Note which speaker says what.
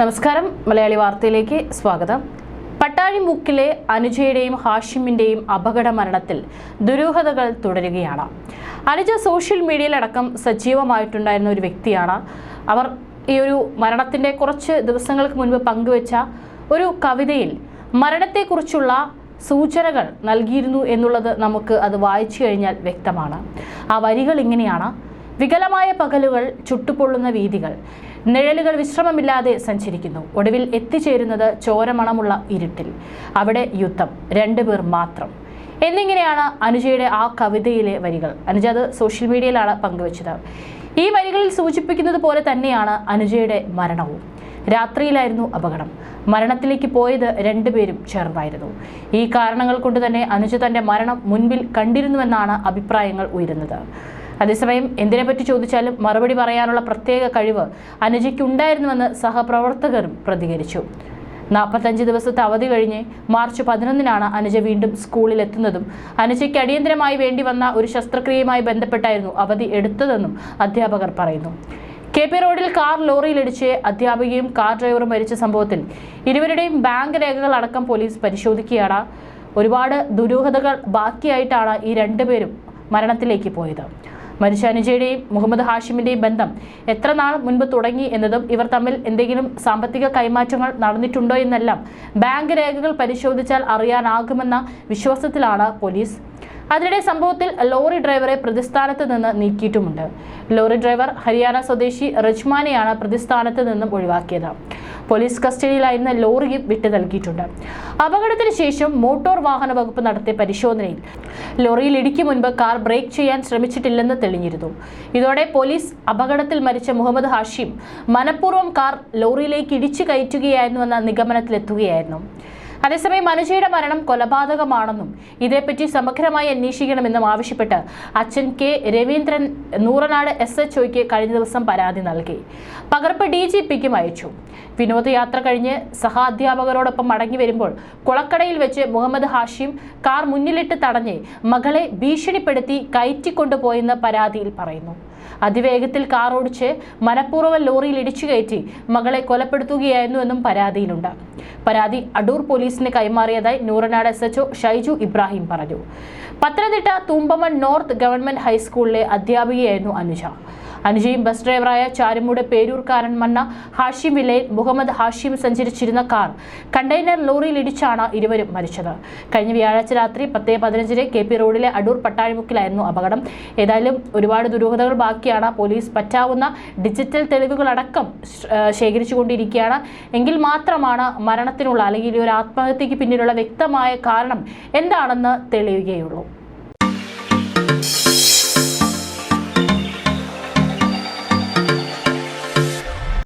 Speaker 1: നമസ്കാരം. മലയാളി വാർത്തയിലേക്ക് സ്വാഗതം. പട്ടാഴിമുക്കിലെ അനുജയുടെയും ഹാഷിമിന്റെയും അപകട മരണത്തിൽ ദുരൂഹതകൾ തുടരുകയാണ്. അനുജ സോഷ്യൽ മീഡിയയിലടക്കം സജീവമായിട്ടുണ്ടായിരുന്ന ഒരു വ്യക്തിയാണ്. അവർ ഈ ഒരു മരണത്തിന്റെ കുറച്ച് ദിവസങ്ങൾക്ക് മുൻപ് പങ്കുവച്ച ഒരു കവിതയിൽ മരണത്തെക്കുറിച്ചുള്ള സൂചനകൾ നൽകിയിരുന്നു എന്നുള്ളത് നമുക്ക് അത് വായിച്ചു കഴിഞ്ഞാൽ വ്യക്തമാണ്. ആ വരികൾ ഇങ്ങനെയാണ്. വികലമായ പകലുകൾ ചുട്ടുപൊള്ളുന്ന വീതികൾ നിഴലുകൾ വിശ്രമമില്ലാതെ സഞ്ചരിക്കുന്നു. ഒടുവിൽ എത്തിച്ചേരുന്നത് ചോരമണമുള്ള ഇരുട്ടിൽ. അവിടെ യുദ്ധം. രണ്ടുപേർ മാത്രം. എന്നിങ്ങനെയാണ് അനുജയുടെ ആ കവിതയിലെ വരികൾ. അനുജ അത് സോഷ്യൽ മീഡിയയിലാണ് പങ്കുവച്ചത്. ഈ വരികളിൽ സൂചിപ്പിക്കുന്നത് പോലെ തന്നെയാണ് അനുജയുടെ മരണവും. രാത്രിയിലായിരുന്നു അപകടം. മരണത്തിലേക്ക് പോയത് രണ്ടുപേരും ചേർന്നായിരുന്നു. ഈ കാരണങ്ങൾ കൊണ്ട് തന്നെ അനുജ തന്റെ മരണം മുൻപിൽ കണ്ടിരുന്നുവെന്നാണ് അഭിപ്രായങ്ങൾ ഉയരുന്നത്. അതേസമയം എന്തിനെപ്പറ്റി ചോദിച്ചാലും മറുപടി പറയാനുള്ള പ്രത്യേക കഴിവ് അനുജയ്ക്കുണ്ടായിരുന്നുവെന്ന് സഹപ്രവർത്തകരും പ്രതികരിച്ചു. നാൽപ്പത്തഞ്ച് ദിവസത്തെ അവധി കഴിഞ്ഞ് മാർച്ച് പതിനൊന്നിനാണ് അനുജ വീണ്ടും സ്കൂളിൽ എത്തുന്നതും അനുജയ്ക്ക് അടിയന്തരമായി വേണ്ടി വന്ന ഒരു ശസ്ത്രക്രിയയുമായി ബന്ധപ്പെട്ടായിരുന്നു അവധി എടുത്തതെന്നും അധ്യാപകർ പറയുന്നു. കെ പി റോഡിൽ കാർ ലോറിയിലിടിച്ച് അധ്യാപികയും കാർ ഡ്രൈവറും മരിച്ച സംഭവത്തിൽ ഇരുവരുടെയും ബാങ്ക് രേഖകൾ അടക്കം പോലീസ് പരിശോധിക്കുകയാണ്. ഒരുപാട് ദുരൂഹതകൾ ബാക്കിയായിട്ടാണ് ഈ രണ്ടുപേരും മരണത്തിലേക്ക് പോയത്. മരിച്ച അനുജയുടെയും മുഹമ്മദ് ഹാഷിമിന്റെയും ബന്ധം എത്ര നാൾ മുൻപ് തുടങ്ങി എന്നതും ഇവർ തമ്മിൽ എന്തെങ്കിലും സാമ്പത്തിക കൈമാറ്റങ്ങൾ നടന്നിട്ടുണ്ടോ എന്നെല്ലാം ബാങ്ക് രേഖകൾ പരിശോധിച്ചാൽ അറിയാനാകുമെന്ന വിശ്വാസത്തിലാണ് പോലീസ്. അതിനിടെ സംഭവത്തിൽ ലോറി ഡ്രൈവറെ പ്രതിസ്ഥാനത്ത് നിന്ന് നീക്കിയിട്ടുമുണ്ട്. ലോറി ഡ്രൈവർ ഹരിയാന സ്വദേശി റജ്മാനെയാണ് പ്രതിസ്ഥാനത്ത് നിന്നും ഒഴിവാക്കിയത്. പോലീസ് കസ്റ്റഡിയിലായിരുന്ന ലോറിയും വിട്ടു നൽകിയിട്ടുണ്ട്. അപകടത്തിന് ശേഷം മോട്ടോർ വാഹന വകുപ്പ് നടത്തിയ പരിശോധനയിൽ ലോറിയിൽ ഇടിക്കും മുൻപ് കാർ ബ്രേക്ക് ചെയ്യാൻ ശ്രമിച്ചിട്ടില്ലെന്ന് തെളിഞ്ഞിരുന്നു. ഇതോടെ പോലീസ് അപകടത്തിൽ മരിച്ച മുഹമ്മദ് ഹാഷിം മനഃപൂർവം കാർ ലോറിയിലേക്ക് ഇടിച്ചു കയറ്റുകയായിരുന്നുവെന്ന നിഗമനത്തിലെത്തുകയായിരുന്നു. അതേസമയം അനുജയുടെ മരണം കൊലപാതകമാണെന്നും ഇതേപ്പറ്റി സമഗ്രമായി അന്വേഷിക്കണമെന്നും ആവശ്യപ്പെട്ട് അച്ഛൻ K Raveendran Nooranad S H ഒയ്ക്ക് കഴിഞ്ഞ ദിവസം പരാതി നൽകി. പകർപ്പ് ഡി ജി പിക്കും അയച്ചു. വിനോദയാത്ര കഴിഞ്ഞ് സഹാധ്യാപകരോടൊപ്പം മടങ്ങി വരുമ്പോൾ കുളക്കടയിൽ വെച്ച് മുഹമ്മദ് ഹാഷിം കാർ മുന്നിലിട്ട് തടഞ്ഞ് മകളെ ഭീഷണിപ്പെടുത്തി കയറ്റിക്കൊണ്ടുപോയെന്ന് പരാതിയിൽ പറയുന്നു. അതിവേഗത്തിൽ കാർ ഓടിച്ച് മനഃപൂർവം ലോറിയിൽ ഇടിച്ചു കയറ്റി മകളെ കൊലപ്പെടുത്തുകയായിരുന്നു എന്നും പരാതിയിലുണ്ട്. പരാതി അടൂർ പോലീസിന് കൈമാറിയതായി Nooranad S H O Shaiju Ibrahim പറഞ്ഞു. പത്തനംതിട്ട തുമ്പമൺ നോർത്ത് ഗവൺമെന്റ് ഹൈസ്കൂളിലെ അധ്യാപികയായിരുന്നു അനുജ. അനുജയും ബസ് ഡ്രൈവറായ ചാരുമൂട് പേരൂർക്കാരൻ മണ്ണ ഹാഷിം വിലയിൽ മുഹമ്മദ് ഹാഷിം സഞ്ചരിച്ചിരുന്ന കാർ കണ്ടെയ്നർ ലോറിയിൽ ഇടിച്ചാണ് ഇരുവരും മരിച്ചത്. കഴിഞ്ഞ വ്യാഴാഴ്ച രാത്രി പത്തേ പതിനഞ്ചിന് കെ പി റോഡിലെ അടൂർ പട്ടാഴിമുക്കിലായിരുന്നു അപകടം. ഏതായാലും ഒരുപാട് ദുരൂഹതകൾ ബാക്കിയാണ് പോലീസ് പറ്റാവുന്ന ഡിജിറ്റൽ തെളിവുകളടക്കം ശേഖരിച്ചുകൊണ്ടിരിക്കുകയാണ്. എങ്കിൽ മാത്രമാണ് മരണത്തിനുള്ള അല്ലെങ്കിൽ ഒരു ആത്മഹത്യക്ക് പിന്നിലുള്ള വ്യക്തമായ കാരണം എന്താണെന്ന് തെളിയുകയുള്ളൂ.